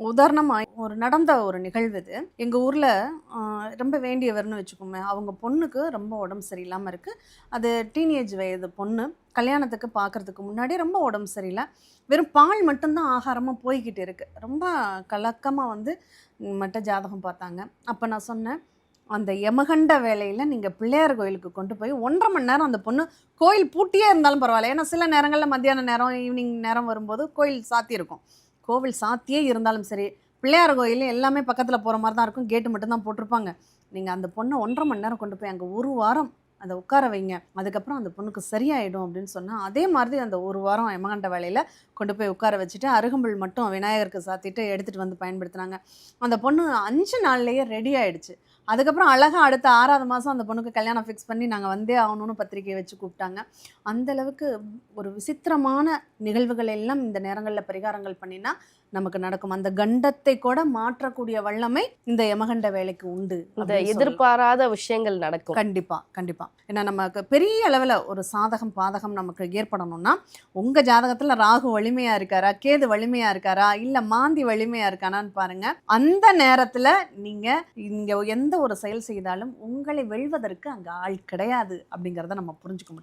உதாரணமாக ஒரு நடந்த ஒரு நிகழ்வு இது எங்கள் ஊரில் ரொம்ப வேண்டியவர்னு வச்சுக்கோமே அவங்க பொண்ணுக்கு ரொம்ப உடம்பு சரியில்லாமல் இருக்குது அது டீனேஜ் வயது பொண்ணு. கல்யாணத்துக்கு பார்க்கறதுக்கு முன்னாடி ரொம்ப உடம்பு சரியில்லை. வெறும் பால் மட்டும்தான் ஆகாரமாக போய்கிட்டு இருக்குது ரொம்ப கலக்கமாக வந்து மட்டும் ஜாதகம் பார்த்தாங்க. அப்போ நான் சொன்னேன் அந்த யமகண்ட வேலையில் நீங்கள் பிள்ளையார் கோயிலுக்கு கொண்டு போய் ஒன்றரை மணி நேரம் அந்த பொண்ணு கோயில் பூட்டியே இருந்தாலும் பரவாயில்ல. ஏன்னா சில நேரங்களில் மத்தியான நேரம் ஈவினிங் நேரம் வரும்போது கோயில் சாத்தியிருக்கும். கோவில் சாத்தியே இருந்தாலும் சரி பிள்ளையார் கோயில் எல்லாமே பக்கத்தில் போகிற மாதிரி தான் இருக்கும். கேட்டு மட்டும்தான் போட்டிருப்பாங்க. நீங்கள் அந்த பொண்ணை ஒன்றரை மணி நேரம் கொண்டு போய் அங்கே ஒரு வாரம் அதை உட்கார வைங்க. அதுக்கப்புறம் அந்த பொண்ணுக்கு சரியாயிடும் அப்படின்னு சொன்னால் அதே மாதிரி அந்த ஒரு வாரம் எமகண்ட வேலையில் கொண்டு போய் உட்கார வச்சுட்டு அருகம்புல் மட்டும் விநாயகருக்கு சாத்திட்டு எடுத்துகிட்டு வந்து பயன்படுத்தினாங்க. அந்த பொண்ணு அஞ்சு நாள்லேயே ரெடி ஆகிடுச்சு அதுக்கப்புறம் அழகாக அடுத்த ஆறாவது மாதம் அந்த பொண்ணுக்கு கல்யாணம் ஃபிக்ஸ் பண்ணி நாங்கள் வந்தே ஆகணும்னு பத்திரிக்கையை வச்சு கூப்பிட்டாங்க. அந்த அளவுக்கு ஒரு விசித்திரமான நிகழ்வுகள் எல்லாம் இந்த நேரங்களில் பரிகாரங்கள் பண்ணினா நமக்கு நடக்கும். அந்த கண்டத்தை கூட மாற்றக்கூடிய வல்லமை இந்த யமகண்ட வேலைக்கு உண்டு. எதிர்பாராத விஷயங்கள் நடக்கும். கண்டிப்பா கண்டிப்பா. ஏன்னா நமக்கு பெரிய அளவில் ஒரு சாதகம் பாதகம் நமக்கு ஏற்படணும்னா உங்க ஜாதகத்துல ராகு வலிமையா இருக்காரா கேது வலிமையா இருக்காரா இல்ல மாந்தி வலிமையா இருக்கானான்னு பாருங்க. அந்த நேரத்துல நீங்க இங்க எந்த ஒரு செயல் செய்தாலும் உங்களை வெல்வதற்கு அங்கே ஆள் கிடையாது அப்படிங்கறத நம்ம புரிஞ்சுக்க முடியும்.